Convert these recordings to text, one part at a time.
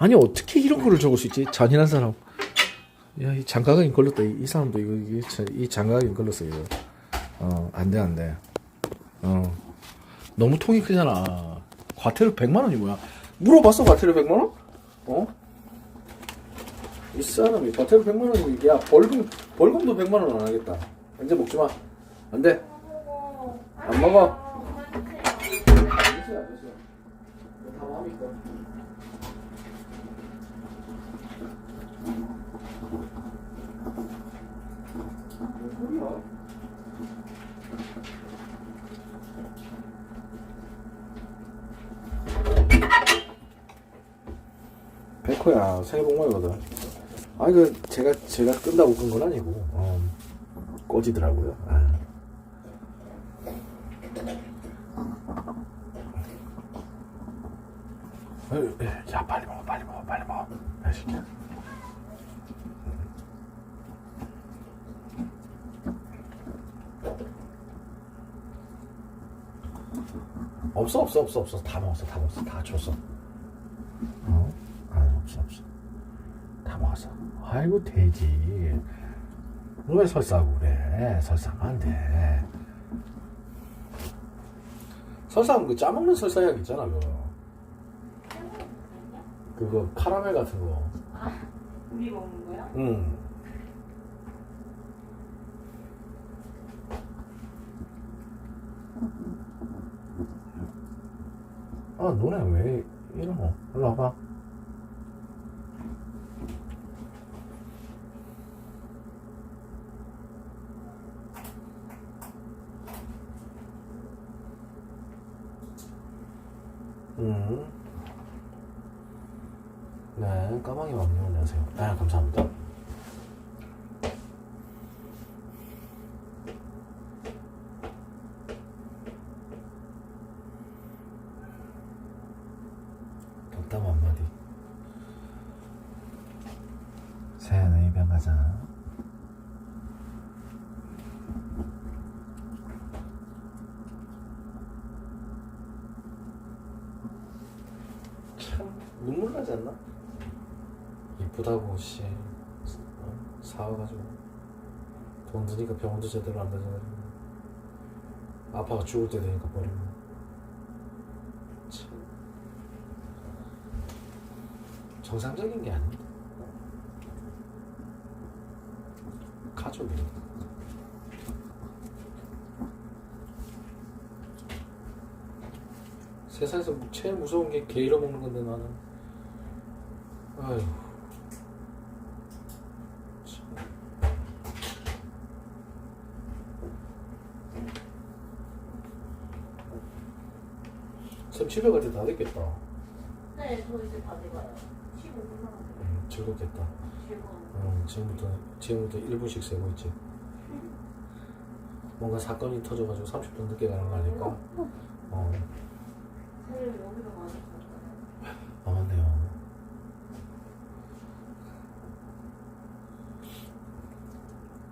아니 어떻게 이런 거를 적을 수 있지? 잔인한 사람. 야, 이 장가각인 걸렸다. 이, 이 사람도 이거 참- 이 장가각인 걸렸어 이거. 어, 안 돼, 안 돼. 어. 너무 통이 크잖아. 과태료 100만 원이 뭐야? 물어봤어, 과태료 100만 원? 어? 이 사람이 과태료 100만 원이 야, 벌금 벌금도 100만 원 안 하겠다. 이제 먹지 마. 안 돼. 안 먹어. 아저씨, 아저씨. 다 마음이 있다. 뭔 소리야? 백호야 새해 복 많이 받아. 아 이거 제가 제가 끈다고 끈 건 아니고 어, 꺼지더라고요. 아. 야 빨리 먹어 빨리 먹어 빨리 먹어. 야 시켜. 없어 없어 없어 없어 다 먹었어 다 먹었어 다 줬어. 어? 아 없어 없어 다 먹었어. 아이고 돼지. 왜 설사하고 그래? 설사하면 안 돼. 설사하면 그 짜먹는 설사약 있잖아 그거. 그거 카라멜 같은 거. 우리 먹는 거야? 응. 아, 너네 왜 이러노? 일로 와봐. 음. 네, 까마귀 왕님 안녕하세요. 아, 감사합니다. 덕담 한마디. 새해는 입양 가자. 참 눈물 나지 않나? 이쁘다고 씨. 어? 사와가지고. 돈 드니까 병원도 제대로 안 가져가지고. 아빠가 죽을 때 되니까 버리고. 참. 정상적인 게 아닙니다 가족입니다 세상에서 제일 무서운 게 개 잃어먹는 건데 나는 아휴 쌤 집에 갈 때 다 됐겠다. 네, 저 이제 다 돼가요. 15분 남았어요. 음, 즐겁겠다. 즐거운. 음, 지금부터 지금부터 1분씩 세고 있지. 뭔가 사건이 터져가지고 30분 늦게 가는 거 아닐까? 어, 새해 여기서 많이 살까요? 아 맞네요.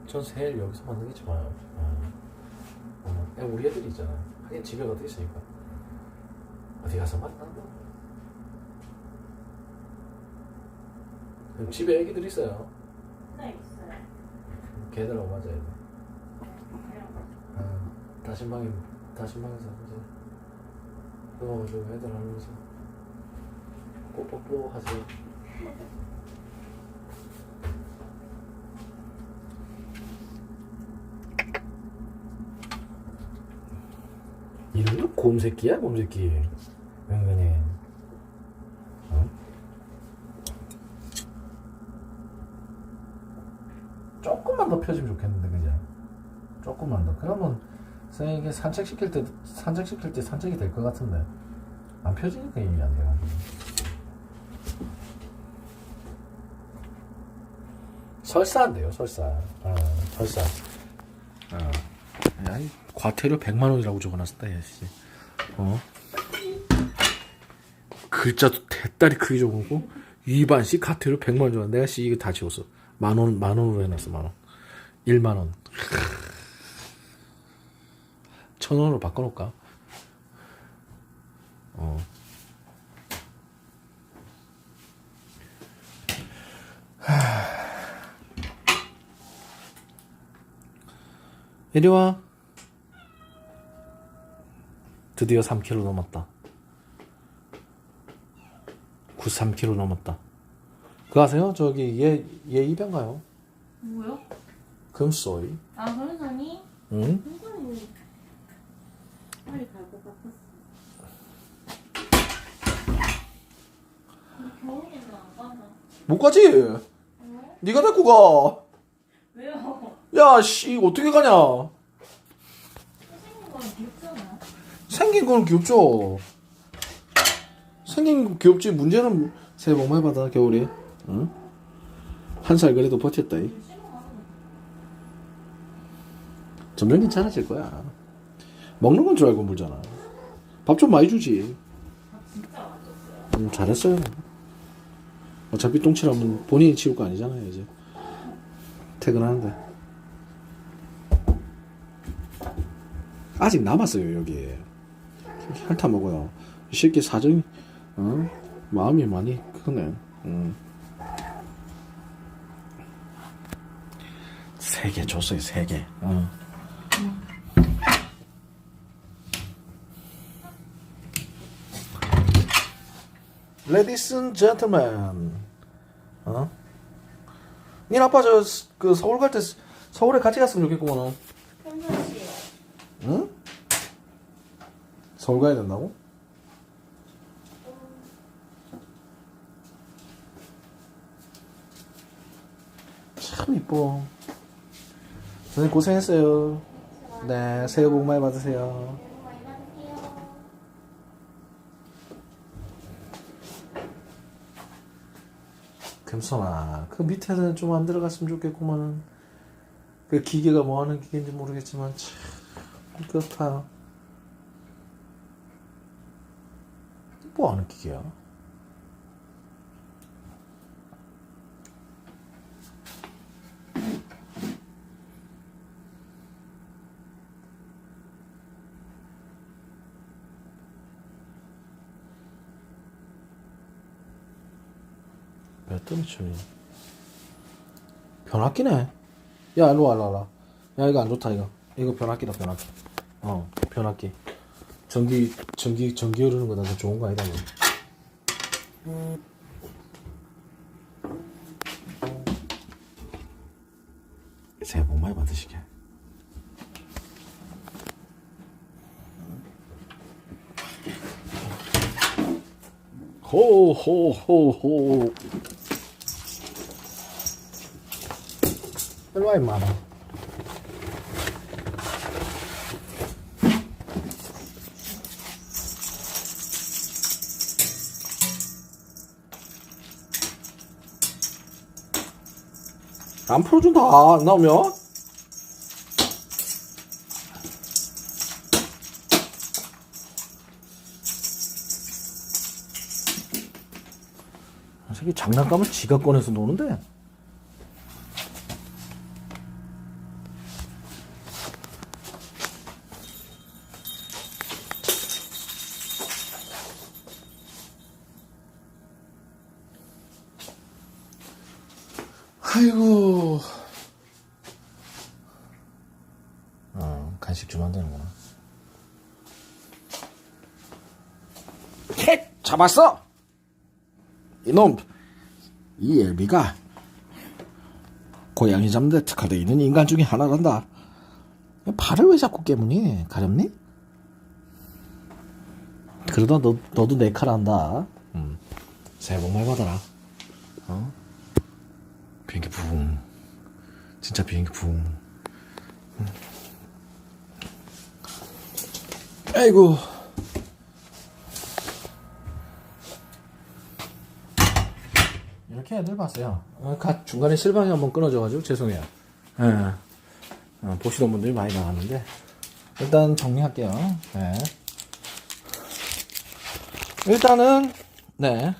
전 새해 여기서 만든 게 좋아요. 어. 어, 그냥 우리 애들이 있잖아. 하긴 집에 어디 있으니까. 어디 가서 만나? 그럼 집에 애기들 있어요. 네, 있어요. 걔들하고 맞아야 돼. 아, 다신방에 다신방에서 이제 누워가지고 애들 하면서 뽀뽀뽀 하세요. 이름도 곰새끼야 곰새끼 명근이 어? 조금만 더 펴지면 좋겠는데 그죠? 조금만 더. 그러면 선생님이 산책 시킬 때 산책 시킬 때 산책이 될 것 같은데 안 펴지니까 이미 안 돼요. 설사. 어, 설사. 어. 야, 이 과태료 100만 원이라고 적어놨었다, 야, 씨. 어? 글자도 대따리 크기 적어놓고 위반씩 카트로 100만 원 내가 씨 이거 다 지웠어. 만원 만원으로 해놨어 만원. 1만원. 천원으로 바꿔놓을까? 어. 이리와. 드디어 3kg 넘었다. 93kg 넘었다. 그거 아세요? 저기 얘, 얘 입양 가요. 뭐요? 금소이. 아 변호사님? 응? 변호사님 빨리 갈것 같았어 근데 겨울에는 안 간다 못 가지. 왜? 네가 데리고 가. 왜요? 야, 씨, 어떻게 가냐? 선생님 거는 귀엽잖아 생긴 건 귀엽죠. 생긴 건 귀엽지. 문제는 새해 복 많이 받아 겨울에. 응? 한살 그래도 버텼다. 이. 점점 괜찮아질 거야. 먹는 건 줄 알고 물잖아. 밥 좀 많이 주지. 음, 잘했어요. 어차피 똥치라면 본인이 치울 거 아니잖아요, 이제. 퇴근하는데. 아직 남았어요, 여기에. 핥아 먹어요. 이 새끼 사정이, 어? 마음이 많이 크네. 음. 세개 줬어요, 세 개. 어. Ladies and gentlemen, 어? 니 아빠 저 그 서울 갈 때 서울에 같이 갔으면 좋겠구만. 현선씨 응? 서울 가야 된다고? 참 이뻐. 선생님 고생했어요. 네, 새해 복 많이 받으세요. 금손아, 그 밑에는 좀 안 들어갔으면 좋겠구만. 그 기계가 뭐 하는 기계인지 모르겠지만, 참, 그렇다. 뭐 하는 기계야? 몇 돈이쯤이. 변압기네. 야 일로 와 일로 와. 야 이거 안 좋다 이거. 이거 변압기다 변압기. 어 변압기 전기 전기 전기 흐르는 거다 더 좋은 거 아니다 이거 새해 복 많이 받으시게. 호호호호. 일로 와 임마 안 풀어준다. 안 나오면. 이 새끼 장난감을 지가 꺼내서 노는데 아이고. 어 간식 주면 안 되는구나. 캣! 잡았어? 이놈 이 엘비가 고양이 잡는데 특화되어 있는 인간 중에 하나란다. 발을 왜 자꾸 깨무니? 가렵니? 그러다 너, 너도 내 칼 한다. 음. 새해 복 많이 받아라. 어? 비행기 붕 진짜 비행기 붕 음. 아이고 이렇게 애들 봤어요 어, 가- 중간에 실방이 한번 끊어져가지고 죄송해요 예. 어, 보시던 분들이 많이 나왔는데 일단 정리할게요 네. 일단은 네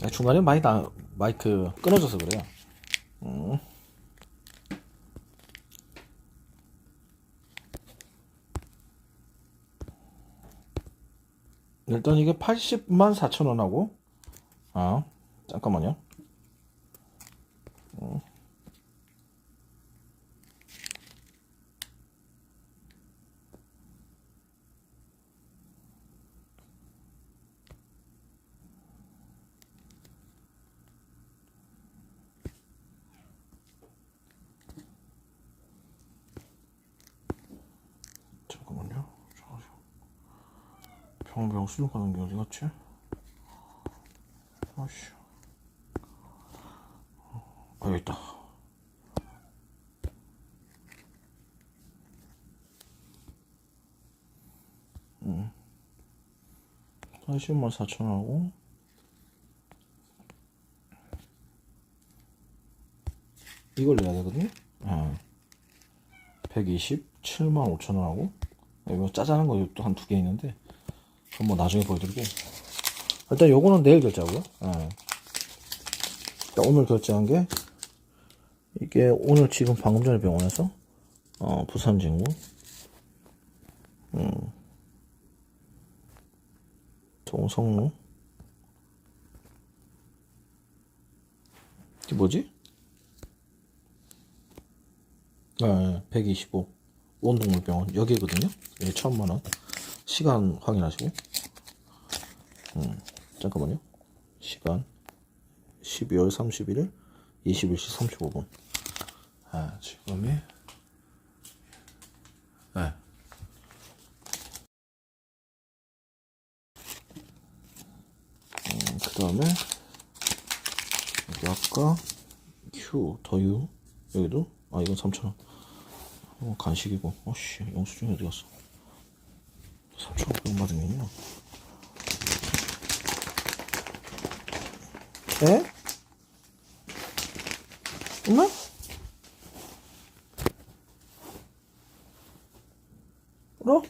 네, 중간에 많이 나, 마이크 끊어져서 그래요. 음. 일단 이게 80만 4천 원하고, 아, 잠깐만요. 음. 병원병 수능 가는 게 어디 갔지? 아씨. 아, 여기 있다. 응. 40만 4천하고 이걸 내야 되거든요. 예. 127만 5천 원하고 이거 짜자는 거또 한 두 개 있는데 그건 뭐 나중에 보여드리고 일단 요거는 내일 결제하고요. 예. 일단 오늘 결제한 게 이게 오늘 지금 방금 전에 병원에서 어, 부산 진구 음. 동성로 이게 뭐지? 네, 125 원동물병원 여기거든요. 여기 천만 원. 시간 확인하시고. 음, 잠깐만요. 시간. 12월 31일 21시 35분. 아, 지금이. 네. 음, 그 다음에 여기 아까 Q 더유 여기도? 아 이건 3,000원. 어, 간식이고. 어씨 영수증이 어디 갔어? 3,000원 받은 게 있나 에? 있나? 어?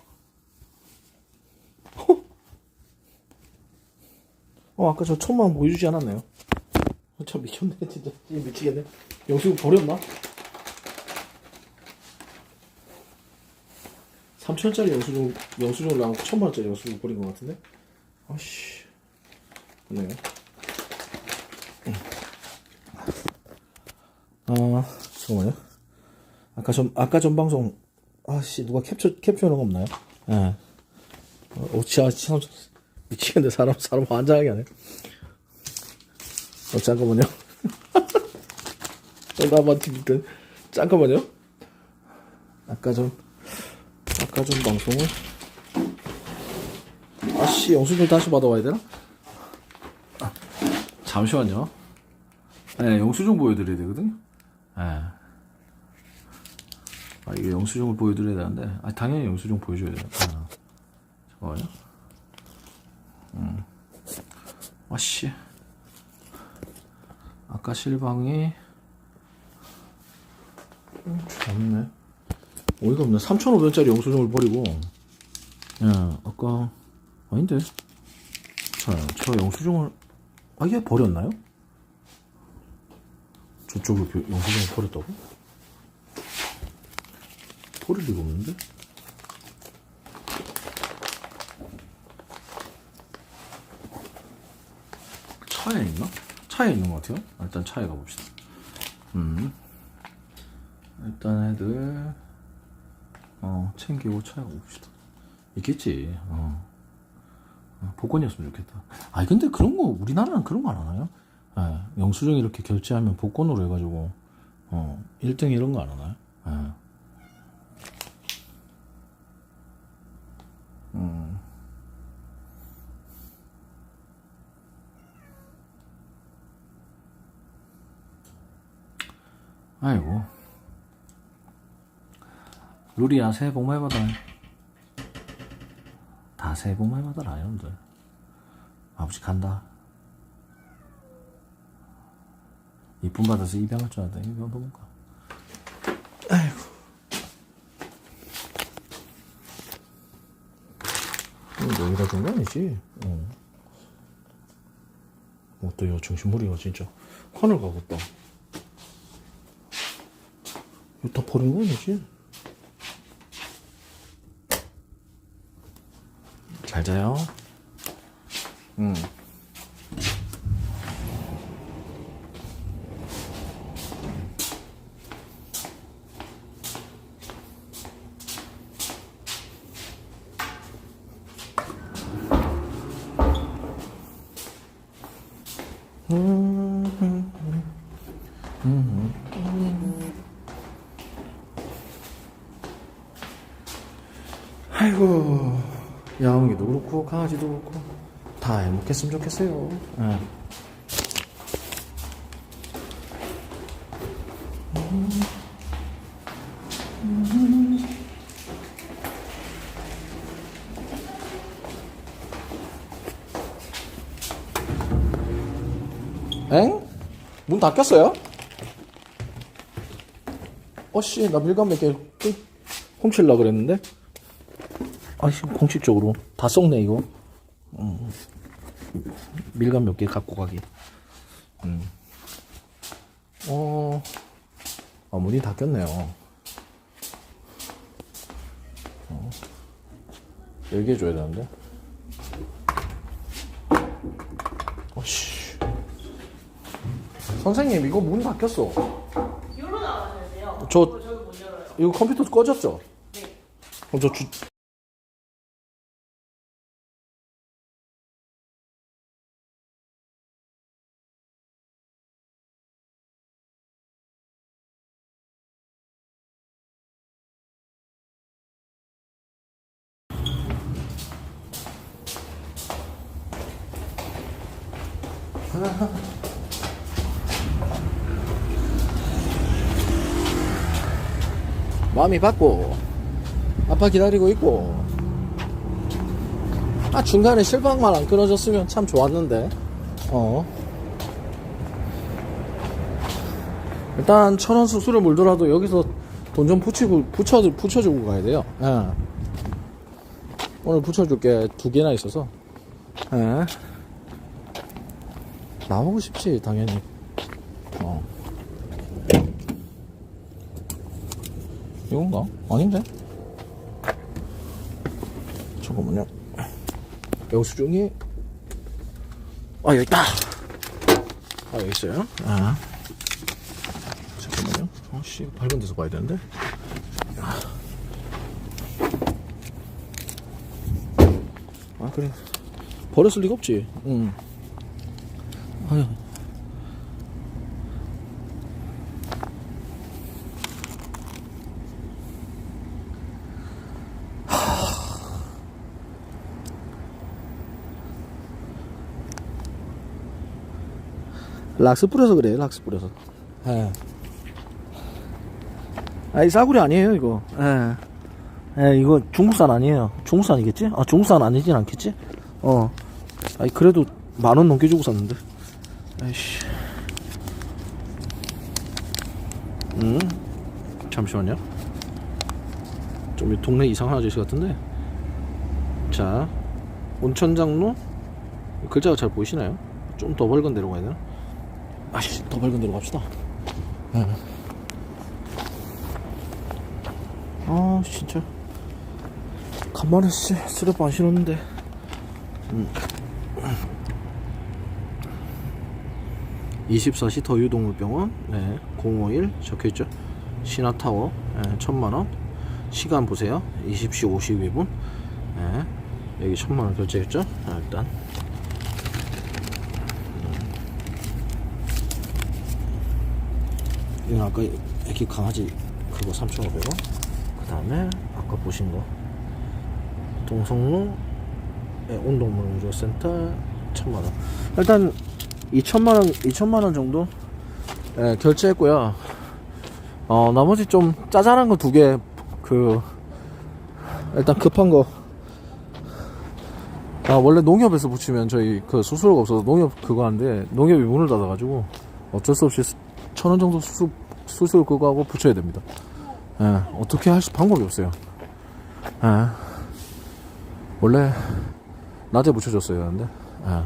어 아까 저 천만 보여주지 않았나요? 어, 저 미쳤네 진짜 미치겠네 영수증 버렸나? 3천원짜리 영수증 영수증을 나오고 천만원짜리 영수증 버린 것 같은데 아씨 그네요 아 잠깐만요 아까 전 아까 전 방송 아씨 누가 캡처 캡처하는 거 없나요? 예. 어, 오치 아 참 미치겠네 사람 사람 환장하게 하네. 어 잠깐만요. 나만 일단 잠깐만요. 아까 전 아까 전 방송을 아씨 영수증 다시 받아와야 되나? 아, 잠시만요. 네, 영수증 보여드려야 되거든요. 네. 아, 이게 영수증을 보여드려야 되는데, 아, 당연히 영수증 보여줘야 돼요. 아, 잠깐만요. 음. 아 씨. 아까 실방이, 음, 없네. 어이가 없네. 3,500원짜리 영수증을 버리고, 예, 아까, 아닌데. 자, 저 영수증을, 아, 이게 버렸나요? 저쪽을 그 영수증을 버렸다고? 버릴 리가 없는데? 차에 있나? 차에 있는 것 같아요. 일단 차에 가봅시다. 음. 일단 애들, 어, 챙기고 차에 가봅시다. 있겠지, 어. 어, 복권이었으면 좋겠다. 아, 근데 그런 거, 우리나라는 그런 거 안 하나요? 예, 영수증 이렇게 결제하면 복권으로 해가지고, 어, 1등 이런 거 안 하나요? 예. 음. 아이고. 루리야, 새해 복 많이 받아. 다 새해 복 많이 받아라, 여러분들. 아버지 간다. 이쁨 받아서 입양할 줄 알았더니 입양 보니까. 아이고. 이거 여기다 둔거 아니지? 어. 어때요? 정신머리가 진짜. 하늘 가겠다. 이거 다 버린 거 아니지? 잘 자요. 응. 그렇고 강아지도 그렇고 다 행복했으면 좋겠어요. 예. 엥? 문 닫혔어요? 어씨 나 밀감 몇개 훔칠라 그랬는데 아씨 공식 적으로 다 썩네 이거 음. 밀감 몇 개 갖고 가기 음. 어 아, 문이 닫혔네요 어. 얘기해줘야 되는데 어씨 선생님 이거 문 닫혔어 열로 나가셔야 돼요. 저-. 이거 컴퓨터 꺼졌죠? 네. 그럼 저 주... 마음이 받고 아빠 기다리고 있고. 아 중간에 실방만 안 끊어졌으면 참 좋았는데. 어. 일단 천원 수수료 물더라도 여기서 돈 좀 붙이고 붙여 붙여주고 가야 돼요. 예. 오늘 붙여줄 게. 두 개나 있어서. 예. 나오고 싶지 당연히 어 이건가? 아닌데? 잠깐만요. 영수증이 아 여기 있다. 아 여기 있어요. 아 잠깐만요. 아씨 밝은 데서 봐야 되는데. 아 그래 버렸을 리가 없지. 응. 아유. 락스 뿌려서 그래 락스 뿌려서 예. 아이 싸구려 아니에요 이거 예. 예, 이거 중국산 아니에요 중국산이겠지? 아 중국산 아니진 않겠지? 어 아이 그래도 만 원 넘게 주고 샀는데 아이씨 음 잠시만요 좀 이 동네 이상한 아저씨 같은데 자 온천장로 글자가 잘 보이시나요? 좀 더 밝은 데로 가야 되나? 아씨 더 밝은 데로 갑시다 예. 아 진짜 간만에 씨 쓰레빠 안 신었는데 음. 24시 더유동물병원 네, 051 적혀있죠? 신화타워 네, 천만원. 시간 보세요. 20시 52분. 네, 여기 천만원 결제했죠? 아, 일단. 이건 아까 애기 강아지 그거 3,500원. 그 다음에 아까 보신 거. 동성로 예, 온동물 우주센터 1,000만원. 일단 2천만원 2천만원 정도 예, 결제했고요 어 나머지 좀 짜잘한 거 두 개 그 일단 급한 거 아, 원래 농협에서 붙이면 저희 그 수수료가 없어서 농협 그거 하는데 농협이 문을 닫아가지고 어쩔 수 없이 천 원 정도 수수, 수수료 그거 하고 붙여야 됩니다. 예, 어떻게 할 수, 방법이 없어요. 예. 원래 낮에 붙여줬어야 하는데, 예.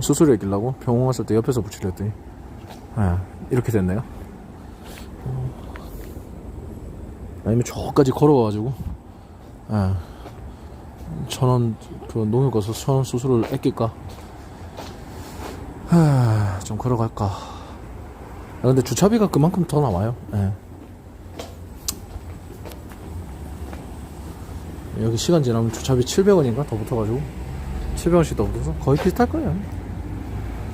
수수료 있길라고 병원 갔을 때 옆에서 붙이려 했더니, 예, 이렇게 됐네요. 어, 아니면 저까지 걸어가가지고, 예. 천원, 그 농협 가서 천원 수수료를 아낄까? 하, 좀 걸어갈까. 아, 근데 주차비가 그만큼 더 나와요. 예. 여기 시간 지나면 주차비 700원인가 더 붙어가지고 700원씩 더 붙어서 거의 비슷할 거예요.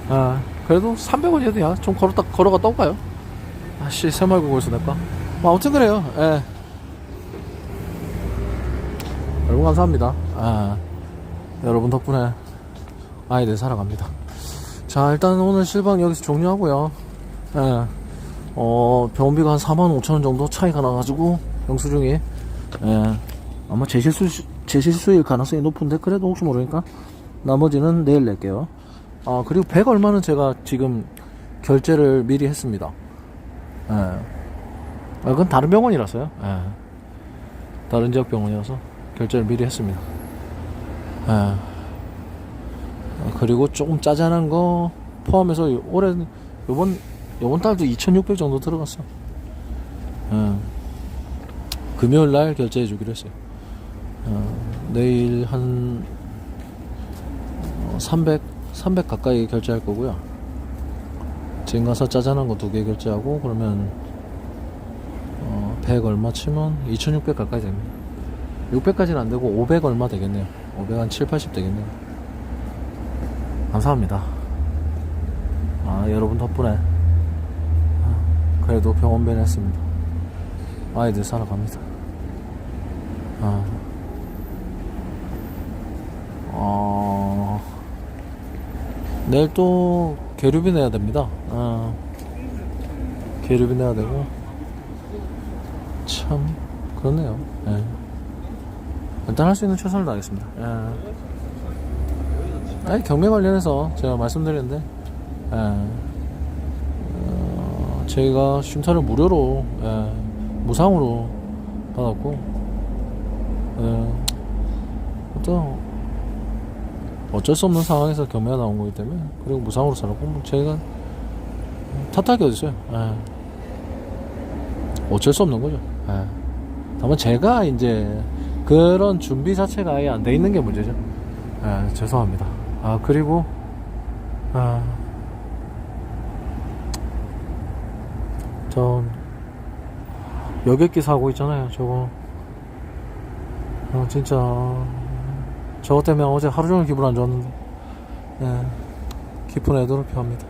아, 그래도 300원이어도 야, 좀 걸었다, 걸어갔다 올까요? 아씨, 새말국어에서 낼까? 뭐, 아무튼 그래요. 예. 여러분 감사합니다. 아, 여러분 덕분에 아이들 살아갑니다. 자, 일단 오늘 실방 여기서 종료하고요. 예. 어, 병원비가 한 4만 5천 원 정도 차이가 나가지고, 영수증이. 예. 아마 제 실수, 제 실수일 가능성이 높은데, 그래도 혹시 모르니까, 나머지는 내일 낼게요. 아, 그리고 100 얼마는 제가 지금 결제를 미리 했습니다. 예. 아, 그건 다른 병원이라서요. 예. 다른 지역 병원이어서 결제를 미리 했습니다. 예. 아, 그리고 조금 짜잔한 거 포함해서 올해 요번 요번 달도 2,600 정도 들어갔어. 예. 금요일 날 결제해 주기로 했어요. 어, 내일 한 어, 300, 300 가까이 결제할 거고요. 지금 가서 짜잔한 거 두 개 결제하고 그러면 어, 100 얼마 치면 2,600 가까이 됩니다. 600까지는 안 되고 500 얼마 되겠네요. 500 한 7, 80 되겠네요. 감사합니다. 아, 여러분 덕분에 아, 그래도 병원변 했습니다. 아이들 살아갑니다. 아, 내일 또 계류비 내야 됩니다. 아, 계류비 내야 되고 참 그렇네요. 예. 일단 할 수 있는 최선을 다하겠습니다. 예. 아니 경매 관련해서 제가 말씀드렸는데 예. 어, 저희가 쉼터를 무료로 예, 무상으로 받았고 예, 또 어쩔 수 없는 상황에서 경매가 나온 거기 때문에 그리고 무상으로 살았고 뭐 저희가 탓할 게 어딨어요. 예. 어쩔 수 없는 거죠. 예. 다만 제가 이제 그런 준비 자체가 아예 안 돼 있는 게 문제죠. 예, 죄송합니다. 아 그리고 아, 전 여객기 사고 있잖아요 저거. 어, 진짜 저것 때문에 어제 하루 종일 기분 안 좋았는데. 예, 깊은 애도를 표합니다.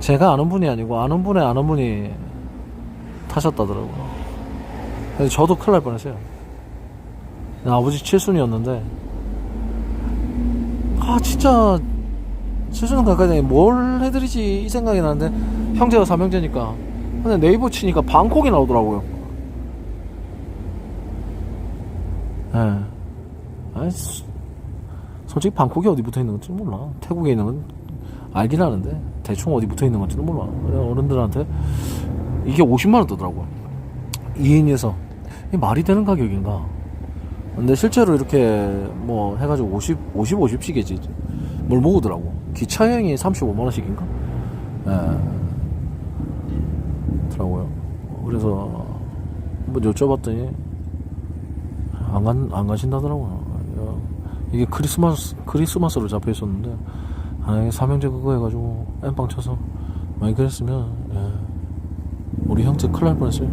제가 아는 분이 아니고 아는 분의 아는 분이 타셨다더라고요. 그래서 저도 큰일 날 뻔했어요. 아버지 칠순이었는데. 아 진짜 칠순 가까이 되니 뭘 해드리지 이 생각이 나는데. 형제가 삼형제니까. 근데 네이버 치니까 방콕이 나오더라고요 예. 아니 수- 솔직히 방콕이 어디 붙어 있는 건지 몰라. 태국에 있는 건 알긴 아는데 대충 어디 붙어 있는 건지는 몰라. 어른들한테 이게 50만 원 뜨더라고요. 2인에서. 이게 말이 되는 가격인가? 근데 실제로 이렇게 뭐 해가지고 50, 50, 50씩이지. 뭘 모으더라고. 기차 여행이 35만 원씩인가? 예. 더라고요. 그래서 한번 여쭤봤더니 안, 간, 안 가신다더라고요. 야, 이게 크리스마스 크리스마스로 잡혀 있었는데 아 이게 삼형제 그거 해가지고 엠빵 쳐서 많이 그랬으면 예, 우리 형제 큰일 날 뻔했어요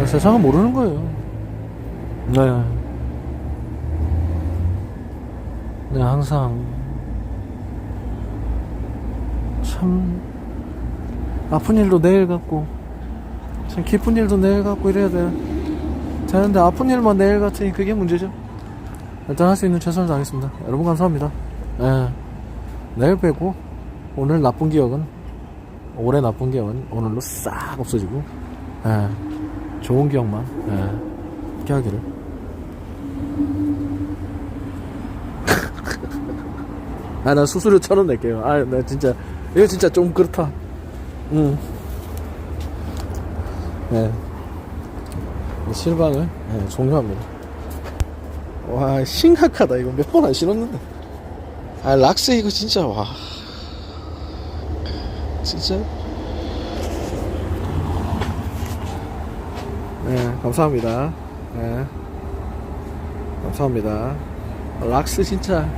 아, 세상은 모르는 거예요. 네. 네, 항상 참 아픈 일도 내일 같고 참 기쁜 일도 내일 같고 이래야 돼. 되는데 아픈 일만 내일 같으니 그게 문제죠. 일단 할 수 있는 최선을 다하겠습니다. 여러분 감사합니다. 예. 내일 뵙고 오늘 나쁜 기억은 올해 나쁜 기억은 오늘로 싹 없어지고 예. 좋은 기억만 예, 있게 하기를 아 나 수수료 천 원 낼게요 아 나 진짜 이거 진짜 좀 그렇다 응 네. 실방을 예, 종료합니다 와 심각하다 이거 몇 번 안 신었는데 아 락스 이거 진짜 와 진짜 네, 감사합니다. 네. 감사합니다. 락스 진짜